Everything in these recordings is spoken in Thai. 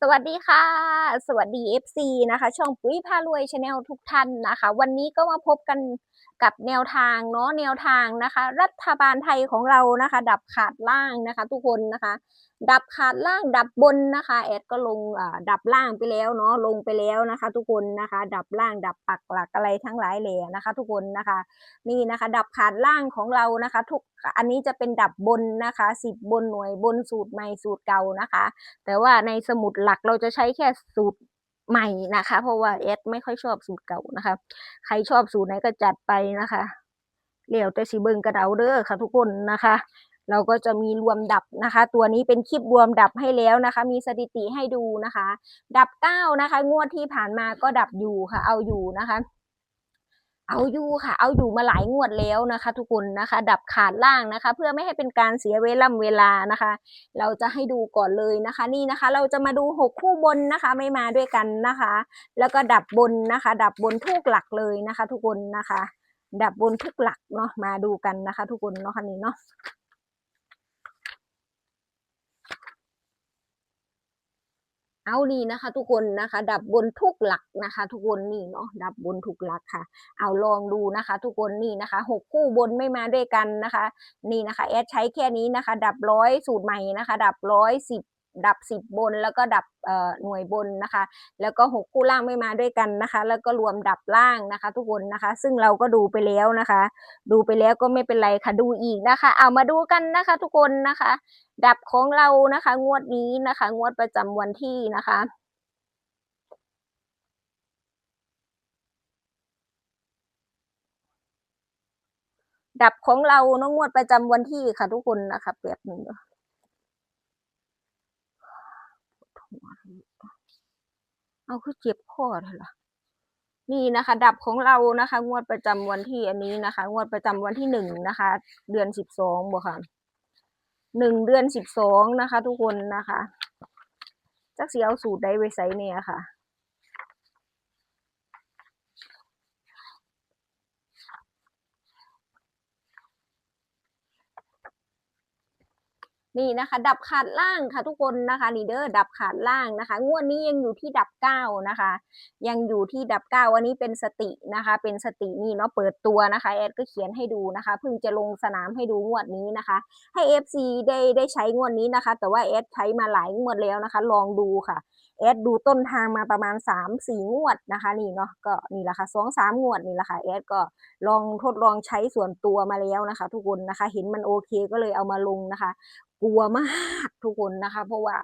สวัสดีค่ะ สวัสดี FC นะคะ ช่องปุ๋ยพารวยชาแนลทุกท่านนะคะ วันนี้ก็มาพบกันกับแนวทางเนาะแนวทางนะคะ รัฐบาลไทยของเรานะคะ ดับขาดล่างนะคะ ทุกคนนะคะ ดับขาดล่างดับบนนะคะแอดก็ลงดับล่างไปแล้วเนาะลงไปแล้วนะคะ ทุกคนนะคะ ดับล่างดับปักหลักอะไรทั้งหลายแหล่นะคะ ทุกคนนะคะ นี่นะคะ ดับขาดล่างของเรานะคะ ทุกอันนี้จะเป็นดับบนนะคะสิบบนหน่วยบนสูตรใหม่สูตรเก่านะคะ แต่ว่าในสมุดหลักเราจะใช้แค่สูตรใหม่นะคะ เพราะว่าเอสไม่ค่อยชอบสูตรเก่านะคะ ใครชอบสูตรไหนก็จัดไปนะคะเลี้ยวแต่สีเบิงกระเดาเด้อค่ะ ทุกคนนะคะ เราก็จะมีรวมดับนะคะ ตัวนี้เป็นคลิปรวมดับให้แล้วนะคะ มีสถิติให้ดูนะคะ ดับเก้านะคะ งวดที่ผ่านมาก็ดับอยู่ค่ะ เอาอยู่นะคะ เอาอยู่ค่ะ เอาอยู่มาหลายงวดแล้วนะคะ ทุกคนนะคะ ดับขาดล่างนะคะ เพื่อไม่ให้เป็นการเสียเวลาเวลานะคะ เราจะให้ดูก่อนเลยนะคะ นี่นะคะ เราจะมาดูหกคู่บนนะคะ ไม่มาด้วยกันนะคะ แล้วก็ดับบนนะคะ ดับบนทุกหลักเลยนะคะ ทุกคนนะคะ ดับบนทุกหลักเนาะมาดูกันนะคะ ทุกคนเนาะคันนี้เนาะ เอานี่นะคะ ทุกคนนะคะ ดับบนทุกหลักนะคะ ทุกคนนี่เนาะดับบนทุกหลักค่ะ เอาลองดูนะคะ ทุกคนนี่นะคะหกคู่บนไม่มาด้วยกันนะคะ นี่นะคะแอดใช้แค่นี้นะคะ ดับร้อยสูตรใหม่นะคะ ดับร้อยสิบ ดับสิบบน แล้วก็ดับหน่วยบนนะคะ แล้วก็หกคู่ล่างไม่มาด้วยกันนะคะ แล้วก็รวมดับล่างนะคะ ทุกคนนะคะ ซึ่งเราก็ดูไปแล้วนะคะ ดูไปแล้วก็ไม่เป็นไรค่ะดูอีกนะคะ เอามาดูกันนะคะ ทุกคนนะคะ ดับของเรานะคะ งวดนี้นะคะ งวดประจำวันที่นะคะดับของเราเน้องงวดประจำวันที่ค่ะทุกคนนะคะแป๊บนึ่ งเอเอาคือเจ็บคอเถอะล่ะนี่นะคะ ดับของเรานะคะ งวดประจำวันที่อันนี้นะคะ งวดประจำวันที่หนึ่งนะคะ เดือนสิบสองบ่ค่ะหนึ่งเดือนสิบสองนะคะ ทุกคนนะคะจักเสียวสูตรไดไว้ใส่เนี่ยค่ะ นี่นะคะดับขาดล่างค่ะทุกคนนะคะนี่เด้อดับขาดล่างนะคะ งวดนี้ยังอยู่ที่ดับเก้านะคะ ยังอยู่ที่ดับเก้าวันนี้เป็นสตินะคะ เป็นสตินี่เนาะเปิดตัวนะคะแอดก็เขียนให้ดูนะคะเพิ่งจะลงสนามให้ดูงวดนี้นะคะ ให้ FC ได้ได้ใช้งวดนี้นะคะ แต่ว่าแอดใช้มาหลายงวดแล้วนะคะ ลองดูค่ะ แอดดูต้นทางมาประมาณ 3 4 งวดนะคะ นี่เนาะก็นี่แหละค่ะสองสามงวดนี่แหละค่ะแอดก็ลองทดลองใช้ส่วนตัวมาแล้วนะคะ ทุกคนนะคะ เห็นมันโอเคก็เลยเอามาลงนะคะ กลัวมากทุกคนนะคะ เพราะว่า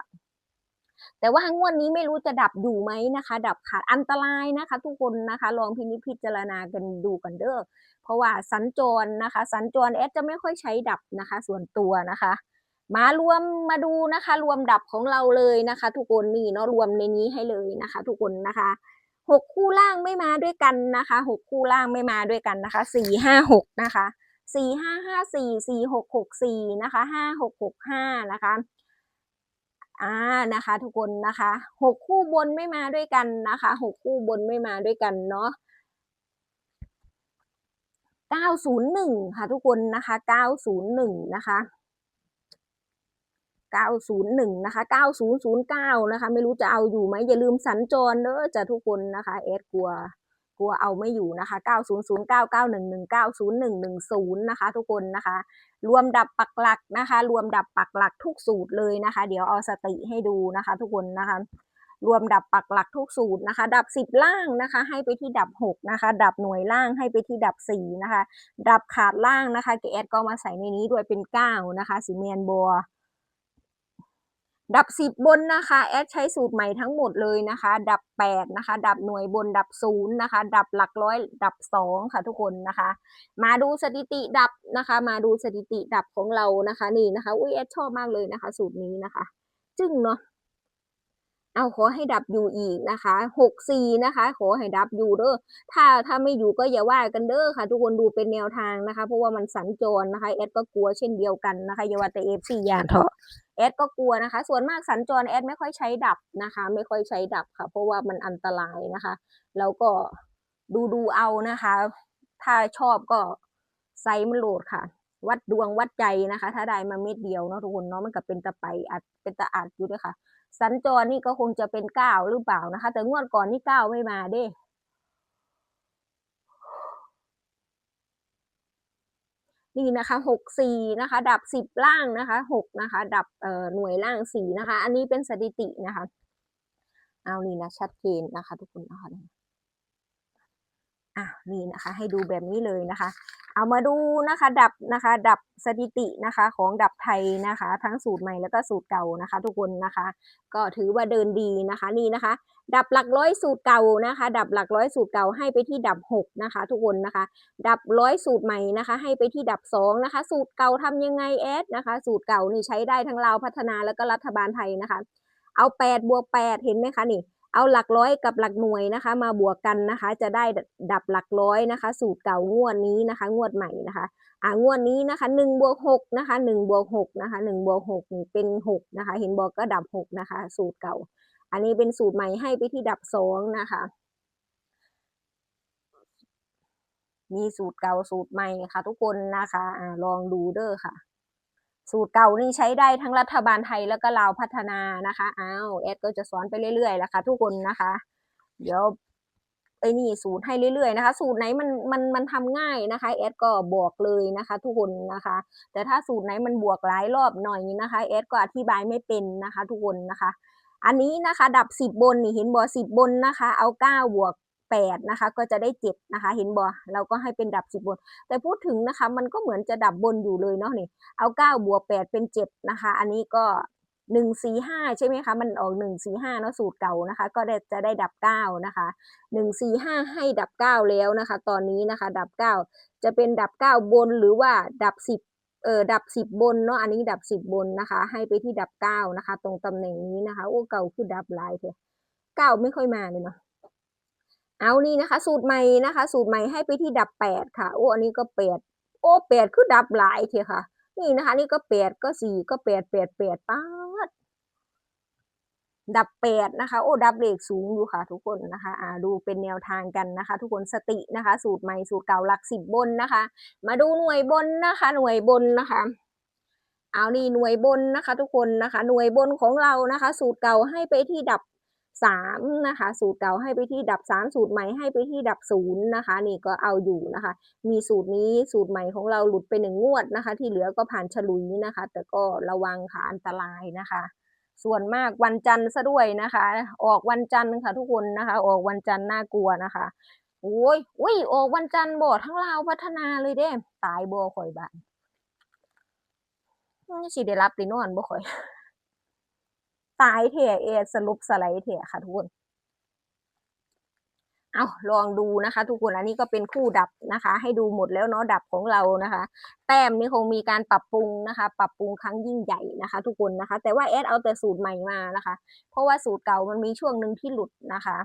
แต่ว่างวดนี้ไม่รู้จะดับอยู่ไหมนะคะ ดับขาดอันตรายนะคะ ทุกคนนะคะ ลองพินิจพิจารณากันดูกันเด้อเพราะว่าสัญจรนะคะ สัญจรแอดจะไม่ค่อยใช้ดับนะคะ ส่วนตัวนะคะ มารวมมาดูนะคะ รวมดับของเราเลยนะคะ ทุกคนนี่เนาะรวมในนี้ให้เลยนะคะ ทุกคนนะคะหกคู่ล่างไม่มาด้วยกันนะคะหกคู่ล่างไม่มาด้วยกันนะคะสี่ห้าหกนะคะสี่ห้าห้าสี่สี่หกหกสี่นะคะห้าหกหกห้านะคะอ่านะคะ ทุกคนนะคะหกคู่บนไม่มาด้วยกันนะคะหกคู่บนไม่มาด้วยกันเนาะเก้าศูนย์หนึ่งค่ะทุกคนนะคะเก้าศูนย์หนึ่งนะคะ 901 นะคะ 9009 นะคะ ไม่รู้จะเอาอยู่ไหมอย่าลืมสัญจรเด้อจะทุกคนนะคะแอดกลัวกลัวเอาไม่อยู่นะคะ 9009 911 90110 นะคะ ทุกคนนะคะ รวมดับปักหลักนะคะ รวมดับปักหลักทุกสูตรเลยนะคะ เดี๋ยวเอาสติให้ดูนะคะ ทุกคนนะคะรวมดับปักหลักทุกสูตรนะคะ ดับ 10 ล่างนะคะ ให้ไปที่ดับ 6 นะคะ ดับหน่วยล่างให้ไปที่ดับ 4 นะคะ ดับขาดล่างนะคะแกแอดก็มาใส่ในนี้ด้วยเป็น 9 นะคะสีเมียนบัว ดับสิบบนนะคะ แอดใช้สูตรใหม่ทั้งหมดเลยนะคะ ดับแปดนะคะ ดับหน่วยบนดับศูนย์นะคะ ดับหลักร้อย ดับสองค่ะทุกคนนะคะ มาดูสถิติดับนะคะ มาดูสถิติดับของเรานะคะ นี่นะคะ อุ้ยแอดชอบมากเลยนะคะ สูตรนี้นะคะ จึ้งเนาะ เอาขอให้ดับอยู่อีกนะคะหกสี่นะคะ ขอให้ดับอยู่เด้อถ้าถ้าไม่อยู่ก็อย่าว่ากันเด้อค่ะ ทุกคนดูเป็นแนวทางนะคะ เพราะว่ามันสัญจรนะคะแอดก็กลัวเช่นเดียวกันนะคะอย่าว่าแต่เอฟซียานเถอะแอดก็กลัวนะคะ ส่วนมากสัญจรแอดไม่ค่อยใช้ดับนะคะ ไม่ค่อยใช้ดับค่ะ เพราะว่ามันอันตรายนะคะ แล้วก็ดูดูเอานะคะ ถ้าชอบก็ไซส์มันโหลดค่ะวัดดวงวัดใจนะคะ ถ้าได้มาเม็ดเดียวเนาะทุกคนเนาะมันก็เป็นตะไปอาจเป็นตะอาจอยู่ด้วยค่ะ สัญจรนี่ก็คงจะเป็นเก้าหรือเปล่านะคะ แต่งวดก่อนนี่เก้าไม่มาเด้นี่นะคะหกสี่นะคะ ดับสิบล่างนะคะหกนะคะ ดับเอ่อหน่วยล่างสี่นะคะ อันนี้เป็นสถิตินะคะ เอานี่นะชัดเจนนะคะ ทุกคนนะคะอะนี่นะคะ ให้ดูแบบนี้เลยนะคะ เอามาดูนะคะ ดับนะคะ ดับสถิตินะคะของดับไทยนะคะ ทั้งสูตรใหม่แล้วก็สูตรเก่านะคะ ทุกคนนะคะ ก็ถือว่าเดินดีนะคะนี่นะคะ ดับหลักร้อยสูตรเก่านะคะ ดับหลักร้อยสูตรเก่าให้ไปที่ดับหกนะคะ ทุกคนนะคะ ดับร้อยสูตรใหม่นะคะ ให้ไปที่ดับสองนะคะ สูตรเก่าทำยังไงแอดนะคะ สูตรเก่านี่ใช้ได้ทั้งเราพัฒนาแล้วก็รัฐบาลไทยนะคะ เอาแปดบวกแปดเห็นไหมคะนี่ เอาหลักร้อยกับหลักหน่วยนะคะ มาบวกกันนะคะ จะได้ดับหลักร้อยนะคะ สูตรเก่างวดนี้นะคะ งวดใหม่นะคะอ่างวดนี้นะคะหนึ่งบวกหกนะคะหนึ่งบวกหกนะคะหนึ่งบวกหกนี่เป็นหกนะคะ เห็นบอกก็ดับหกนะคะ สูตรเก่า อันนี้เป็นสูตรใหม่ให้ไปที่ดับสองนะคะ มีสูตรเก่าสูตรใหม่ค่ะ ทุกคนนะคะอ่าลองดูเด้อค่ะ สูตรเก่านี่ใช้ได้ทั้งรัฐบาลไทยแล้วก็ลาวพัฒนานะคะอ้าวแอดก็จะสอนไปเรื่อยๆแล้วค่ะทุกคนนะคะ เดี๋ยวไอ้นี่สูตรให้เรื่อยๆนะคะ สูตรไหนมันมันมันทำง่ายนะคะแอดก็บอกเลยนะคะ ทุกคนนะคะ แต่ถ้าสูตรไหนมันบวกหลายรอบหน่อยนะคะแอดก็อธิบายไม่เป็นนะคะ ทุกคนนะคะ อันนี้นะคะ ดับสิบบนนี่เห็นบอสิบบนนะคะ เอาเก้าบวก แปดนะคะ ก็จะได้เจ็ดนะคะ เห็นบอเราก็ให้เป็นดับสิบบน แต่พูดถึงนะคะ มันก็เหมือนจะดับบนอยู่เลยเนาะนี่ เอาเก้าบวกแปดเป็นเจ็ดนะคะ อันนี้ก็หนึ่งสี่ห้าใช่ไหมคะ มันออกหนึ่งสี่ห้าเนาะสูตรเก่านะคะ ก็ได้จะได้ดับเก้านะคะหนึ่งสี่ห้าให้ดับเก้าแล้วนะคะ ตอนนี้นะคะ ดับเก้าจะเป็นดับเก้าบนหรือว่าดับสิบเออดับสิบบนเนาะอันนี้ดับสิบบนนะคะ ให้ไปที่ดับเก้านะคะ ตรงตำแหน่งนี้นะคะ โอ้เก่าคือดับหลายเถอะเก้าไม่ค่อยมาเลยเนาะ เอานี่นะคะ สูตรใหม่นะคะ สูตรใหม่ให้ไปที่ดับแปดค่ะโอ้อันนี้ก็แปดโอ้แปดคือดับหลายเถอะค่ะ นี่นะคะ นี่ก็แปดก็สี่ก็แปดแปดแปดป้าดดับแปดนะคะ โอ้ดับเลขสูงอยู่ค่ะ ทุกคนนะคะอ่าดูเป็นแนวทางกันนะคะ ทุกคนสตินะคะ สูตรใหม่สูตรเก่าหลักสิบบนนะคะ มาดูหน่วยบนนะคะ หน่วยบนนะคะเอานี่หน่วยบนนะคะ ทุกคนนะคะ หน่วยบนของเรานะคะ สูตรเก่าให้ไปที่ดับ สามนะคะสูตรเก่าให้ไปที่ดับสามสูตรใหม่ให้ไปที่ดับศูนย์นะคะนี่ก็เอาอยู่นะคะ มีสูตรนี้สูตรใหม่ของเราหลุดไปหนึ่งงวดนะคะ ที่เหลือก็ผ่านฉลุยนะคะ แต่ก็ระวังค่ะอันตรายนะคะ ส่วนมากวันจันทร์ซะด้วยนะคะ ออกวันจันทร์ค่ะทุกคนนะคะ ออกวันจันทร์น่ากลัวนะคะโอ้ยอุ้ยออกวันจันทร์บ่ทั้งลาวพัฒนาเลยเด้ตายบ่ข่อยบ้านสิได้รับได้นอนบ่ข่อย ตายเถอะเอสรุปสไลด์เถอะค่ะทุกคนเอาลองดูนะคะ ทุกคนอันนี้ก็เป็นคู่ดับนะคะ ให้ดูหมดแล้วเนาะดับของเรานะคะ แต้มนี่คงมีการปรับปรุงนะคะ ปรับปรุงครั้งยิ่งใหญ่นะคะ ทุกคนนะคะ แต่ว่าแอดเอาแต่สูตรใหม่มานะคะ เพราะว่าสูตรเก่ามันมีช่วงหนึ่งที่หลุดนะคะ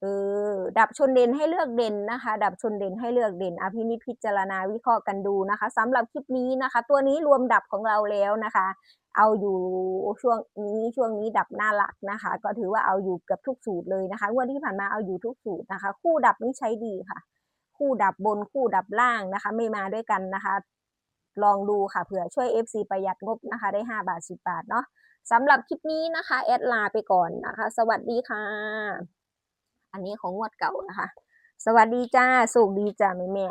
เออดับชนเด่นให้เลือกเด่นนะคะ ดับชนเด่นให้เลือกเด่นอภินิพิจารณาวิเคราะห์กันดูนะคะสำหรับคลิปนี้นะคะ ตัวนี้รวมดับของเราแล้วนะคะ เอาอยู่ช่วงนี้ช่วงนี้ดับน่ารักนะคะ ก็ถือว่าเอาอยู่เกือบทุกสูตรเลยนะคะงวันที่ผ่านมาเอาอยู่ทุกสูตรนะคะ คู่ดับนี้ใช้ดีค่ะ คู่ดับบนคู่ดับล่างนะคะ ไม่มาด้วยกันนะคะ ลองดูค่ะเผื่อช่วย FC ประหยัดงบนะคะ ได้ 5 บาท 10 บาทเนาะสำหรับคลิปนี้นะคะแอดลาไปก่อนนะคะ สวัสดีค่ะ อันนี้ของงวดเก่านะคะ สวัสดีจ้าสุขดีจ้าแม่แม่